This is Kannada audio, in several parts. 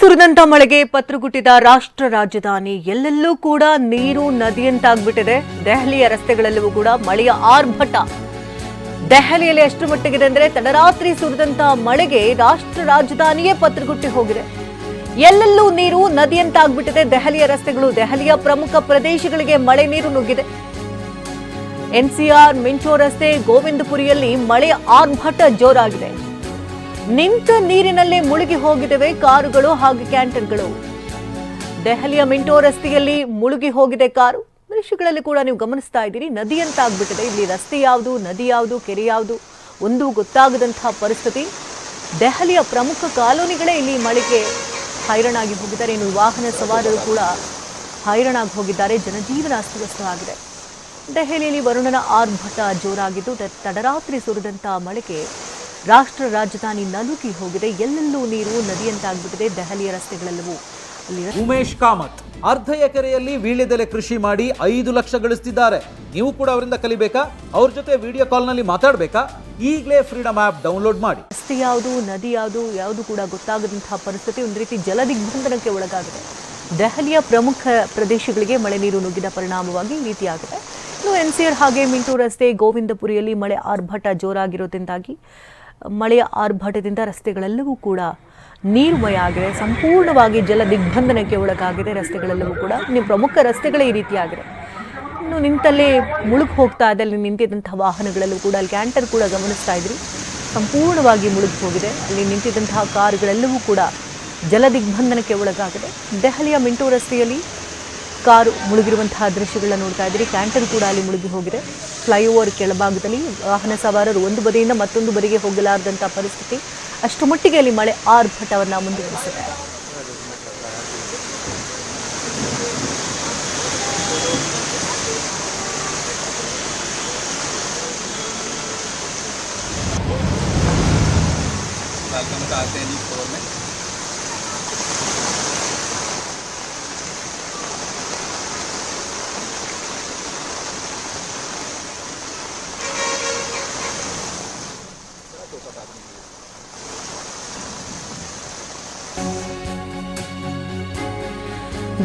ಸುರಿದಂತ ಮಳೆಗೆ ಪತ್ರಗುಟ್ಟಿದ ರಾಷ್ಟ್ರ ರಾಜಧಾನಿ, ಎಲ್ಲೆಲ್ಲೂ ಕೂಡ ನೀರು ನದಿಯಂತಾಗ್ಬಿಟ್ಟಿದೆ. ದೆಹಲಿಯ ರಸ್ತೆಗಳಲ್ಲೂ ಕೂಡ ಮಳೆಯ ಆರ್ಭಟ. ದೆಹಲಿಯಲ್ಲಿ ಎಷ್ಟು ಮಟ್ಟಿಗಿದೆ ಅಂದ್ರೆ, ತಡರಾತ್ರಿ ಸುರಿದಂತ ಮಳೆಗೆ ರಾಷ್ಟ್ರ ರಾಜಧಾನಿಯೇ ಪತ್ರಗುಟ್ಟಿ ಹೋಗಿದೆ. ಎಲ್ಲೆಲ್ಲೂ ನೀರು ನದಿಯಂತಾಗ್ಬಿಟ್ಟಿದೆ. ದೆಹಲಿಯ ರಸ್ತೆಗಳು, ದೆಹಲಿಯ ಪ್ರಮುಖ ಪ್ರದೇಶಗಳಿಗೆ ಮಳೆ ನೀರು ನುಗ್ಗಿದೆ. ಎನ್ಸಿಆರ್, ಮಿಂಚೋ ರಸ್ತೆ, ಗೋವಿಂದಪುರಿಯಲ್ಲಿ ಮಳೆ ಆರ್ಭಟ ಜೋರಾಗಿದೆ. ನಿಂತ ನೀರಿನಲ್ಲಿ ಮುಳುಗಿ ಹೋಗಿದವೆ ಕಾರುಗಳು ಹಾಗೂ ಕ್ಯಾಂಟರ್ಗಳು ದೆಹಲಿಯ ಮಿಂಟೋ ರಸ್ತೆಯಲ್ಲಿ ಮುಳುಗಿ ಹೋಗಿದೆ ಕಾರು. ದೃಶ್ಯಗಳಲ್ಲಿ ಕೂಡ ನೀವು ಗಮನಿಸ್ತಾ ಇದ್ದೀರಿ. ನದಿ ಅಂತ ಆಗ್ಬಿಟ್ಟಿದೆ ಇಲ್ಲಿ ರಸ್ತೆ ಯಾವುದು, ನದಿ ಯಾವುದು, ಕೆರೆ ಯಾವುದು ಒಂದು ಗೊತ್ತಾಗದಂತಹ ಪರಿಸ್ಥಿತಿ. ದೆಹಲಿಯ ಪ್ರಮುಖ ಕಾಲೋನಿಗಳೇ ಇಲ್ಲಿ ಮಳೆಗೆ ಹೈರಾಣಾಗಿ ಹೋಗಿದ್ದಾರೆ. ಇನ್ನು ವಾಹನ ಸವಾರರು ಕೂಡ ಹೈರಾಣಾಗಿ ಹೋಗಿದ್ದಾರೆ. ಜನಜೀವನ ಅಸ್ತವ್ಯಸ್ತವಾಗಿದೆ. ದೆಹಲಿಯಲ್ಲಿ ವರುಣನ ಆರ್ಭಟ ಜೋರಾಗಿದ್ದು ತಡರಾತ್ರಿ ಸುರಿದಂತಹ ಮಳೆಗೆ ರಾಷ್ಟ್ರ ರಾಜಧಾನಿ ನಲುಕಿ ಹೋಗಿದೆ. ಎಲ್ಲೆಲ್ಲೂ ನೀರು ನದಿಯಂತಾಗ್ಬಿಟ್ಟಿದೆ ದೆಹಲಿಯ ರಸ್ತೆಗಳೆಲ್ಲವೂ. ಉಮೇಶ್ ಕಾಮತ್ ಅರ್ಧ ಎಕರೆಯಲ್ಲಿ ವೀಳ್ಯದೆಲೆ ಕೃಷಿ ಮಾಡಿ ಐದು ಲಕ್ಷ ಗಳಿಸ್ತಿದ್ದಾರೆ. ನೀವು ಕೂಡ ಅವರಿಂದ ಕಲಿಬೇಕಾ? ಅವ್ರ ಜೊತೆ ವಿಡಿಯೋ ಕಾಲ್ನಲ್ಲಿ ಮಾತಾಡಬೇಕಾ? ಈಗಲೇ ಫ್ರೀಡಮ್ ಆ್ಯಪ್ ಡೌನ್ಲೋಡ್ ಮಾಡಿ. ರಸ್ತೆ ಯಾವುದು ನದಿ ಯಾವುದು ಯಾವುದು ಕೂಡ ಗೊತ್ತಾಗದಂತಹ ಪರಿಸ್ಥಿತಿ ಒಂದು ರೀತಿ ಜಲದಿಗ್ಬಂಧನಕ್ಕೆ ಒಳಗಾಗಿದೆ. ದೆಹಲಿಯ ಪ್ರಮುಖ ಪ್ರದೇಶಗಳಿಗೆ ಮಳೆ ನೀರು ನುಗ್ಗಿದ ಪರಿಣಾಮವಾಗಿ ಈ ರೀತಿಯಾಗಿದೆ ಇನ್ನು ಎನ್ಸಿಆರ್ ಹಾಗೆ ಮಿಂಟು ರಸ್ತೆ ಗೋವಿಂದಪುರಿಯಲ್ಲಿ ಮಳೆ ಆರ್ಭಟ ಜೋರಾಗಿರೋದ್ರಿಂದಾಗಿ ಮಳೆಯ ಆರ್ಭಟದಿಂದ ರಸ್ತೆಗಳೆಲ್ಲವೂ ಕೂಡ ನೀರ್ಮಯ ಆಗಿದೆ. ಸಂಪೂರ್ಣವಾಗಿ ಜಲ ದಿಗ್ಬಂಧನಕ್ಕೆ ಒಳಗಾಗಿದೆ ರಸ್ತೆಗಳೆಲ್ಲವೂ ಕೂಡ. ನಿಮ್ಮ ಪ್ರಮುಖ ರಸ್ತೆಗಳೇ ಈ ರೀತಿಯಾಗಿದೆ. ಇನ್ನು ನಿಂತಲ್ಲೇ ಮುಳುಗಿ ಹೋಗ್ತಾ ಇದೆ. ಅಲ್ಲಿ ನಿಂತಿದ್ದಂಥ ವಾಹನಗಳಲ್ಲೂ ಕೂಡ ಅಲ್ಲಿ ಕ್ಯಾಂಟರ್ ಕೂಡ ಗಮನಿಸ್ತಾ ಇದ್ರಿ. ಸಂಪೂರ್ಣವಾಗಿ ಮುಳುಗಿ ಹೋಗಿದೆ. ಅಲ್ಲಿ ನಿಂತಿದ್ದಂತಹ ಕಾರುಗಳೆಲ್ಲವೂ ಕೂಡ ಜಲ ದಿಗ್ಬಂಧನಕ್ಕೆ ಒಳಗಾಗಿದೆ. ದೆಹಲಿಯ ಮಿಂಟೋ ರಸ್ತೆಯಲ್ಲಿ ಕಾರು ಮುಳುಗಿರುವಂತಹ ದೃಶ್ಯಗಳನ್ನ ನೋಡ್ತಾ ಇದ್ದೀರಿ. ಕ್ಯಾಂಟರ್ ಕೂಡ ಅಲ್ಲಿ ಮುಳುಗಿ ಹೋಗಿದೆ. ಫ್ಲೈಓವರ್ ಕೆಳಭಾಗದಲ್ಲಿ ವಾಹನ ಸವಾರರು ಒಂದು ಬದಿಯಿಂದ ಮತ್ತೊಂದು ಬದಿಗೆ ಹೋಗಲಾರದಂತಹ ಪರಿಸ್ಥಿತಿ. ಅಷ್ಟು ಮಟ್ಟಿಗೆ ಅಲ್ಲಿ ಮಳೆ ಆರ್ಭಟವನ್ನು ಮುಂದುವರಿಸಿದೆ. में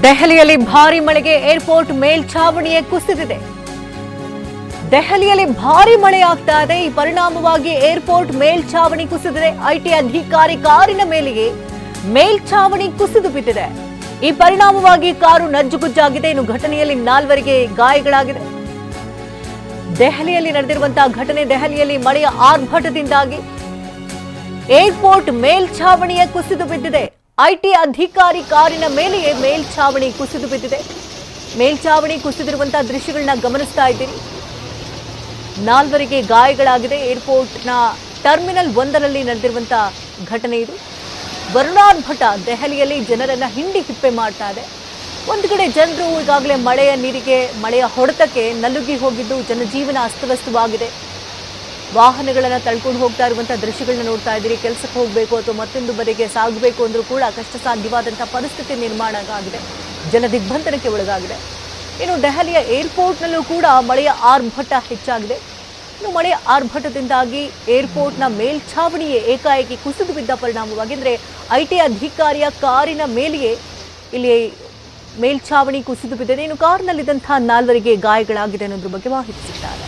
ದೆಹಲಿಯಲ್ಲಿ ಭಾರಿ ಮಳೆಗೆ ಏರ್ಪೋರ್ಟ್ ಮೇಲ್ಛಾವಣಿಯೇ ಕುಸಿದಿದೆ. ದೆಹಲಿಯಲ್ಲಿ ಭಾರಿ ಮಳೆ ಆಗ್ತಾ ಇದೆ. ಈ ಪರಿಣಾಮವಾಗಿ ಏರ್ಪೋರ್ಟ್ ಮೇಲ್ಛಾವಣಿ ಕುಸಿದಿದೆ. ಐಟಿ ಅಧಿಕಾರಿ ಕಾರಿನ ಮೇಲೆಗೆ ಮೇಲ್ಛಾವಣಿ ಕುಸಿದು ಬಿದ್ದಿದೆ. ಈ ಪರಿಣಾಮವಾಗಿ ಕಾರು ನಜ್ಜುಗುಜ್ಜಾಗಿದೆ. ಇನ್ನು ಘಟನೆಯಲ್ಲಿ ನಾಲ್ವರಿಗೆ ಗಾಯಗಳಾಗಿದೆ ದೆಹಲಿಯಲ್ಲಿ ನಡೆದಿರುವಂತಹ ಘಟನೆ ದೆಹಲಿಯಲ್ಲಿ ಮಳೆಯ ಆರ್ಭಟದಿಂದಾಗಿ ಏರ್ಪೋರ್ಟ್ ಮೇಲ್ಛಾವಣಿಯ ಕುಸಿದು ಬಿದ್ದಿದೆ. ಐಟಿ ಅಧಿಕಾರಿ ಕಾರಿನ ಮೇಲೆಯೇ ಮೇಲ್ಛಾವಣಿ ಕುಸಿದು ಬಿದ್ದಿದೆ. ಮೇಲ್ಛಾವಣಿ ಕುಸಿದಿರುವಂತಹ ದೃಶ್ಯಗಳನ್ನ ಗಮನಿಸ್ತಾ ಇದ್ದೀರಿ. ನಾಲ್ವರಿಗೆ ಗಾಯಗಳಾಗಿದೆ. ಏರ್ಪೋರ್ಟ್ನ ಟರ್ಮಿನಲ್ ಒಂದರಲ್ಲಿ ನಡೆದಿರುವಂತಹ ಘಟನೆ ಇದು. ವರುಣಾನ್ ಭಟ ದೆಹಲಿಯಲ್ಲಿ ಜನರನ್ನ ಹಿಂಡಿ ಹಿಪ್ಪೆ ಮಾಡ್ತಾ ಇದೆ. ಒಂದು ಕಡೆ ಜನರು ಈಗಾಗಲೇ ಮಳೆಯ ನೀರಿಗೆ, ಮಳೆಯ ಹೊಡೆತಕ್ಕೆ ನಲುಗಿ ಹೋಗಿದ್ದು, ಜನಜೀವನ ಅಸ್ತವ್ಯಸ್ತವಾಗಿದೆ. ವಾಹನಗಳನ್ನು ತಳ್ಕೊಂಡು ಹೋಗ್ತಾ ಇರುವಂಥ ದೃಶ್ಯಗಳನ್ನ ನೋಡ್ತಾ ಇದ್ದೀರಿ. ಕೆಲಸಕ್ಕೆ ಹೋಗಬೇಕು ಅಥವಾ ಮತ್ತೊಂದು ಬದಿಗೆ ಸಾಗಬೇಕು ಅಂದರೂ ಕೂಡ ಕಷ್ಟ ಸಾಧ್ಯವಾದಂಥ ಪರಿಸ್ಥಿತಿ ನಿರ್ಮಾಣ ಆಗಿದೆ ಜನ ದಿಗ್ಬಂಧನಕ್ಕೆ ಒಳಗಾಗಿದೆ. ಇನ್ನು ದೆಹಲಿಯ ಏರ್ಪೋರ್ಟ್ನಲ್ಲೂ ಕೂಡ ಮಳೆಯ ಆರ್ಭಟ ಹೆಚ್ಚಾಗಿದೆ. ಇನ್ನು ಮಳೆಯ ಆರ್ಭಟದಿಂದಾಗಿ ಏರ್ಪೋರ್ಟ್ನ ಮೇಲ್ಛಾವಣಿಯೇ ಏಕಾಏಕಿ ಕುಸಿದು ಬಿದ್ದ ಪರಿಣಾಮವಾಗಿ ಅಂದರೆ ಐ ಟಿ ಅಧಿಕಾರಿಯ ಕಾರಿನ ಮೇಲೆಯೇ ಇಲ್ಲಿ ಮೇಲ್ಛಾವಣಿ ಕುಸಿದು ಬಿದ್ದಿದೆ. ಇನ್ನು ಕಾರ್ನಲ್ಲಿದ್ದಂತಹ ನಾಲ್ವರಿಗೆ ಗಾಯಗಳಾಗಿದೆ ಅನ್ನೋದ್ರ ಬಗ್ಗೆ ಮಾಹಿತಿ ಸಿಗ್ತಾ ಇದೆ.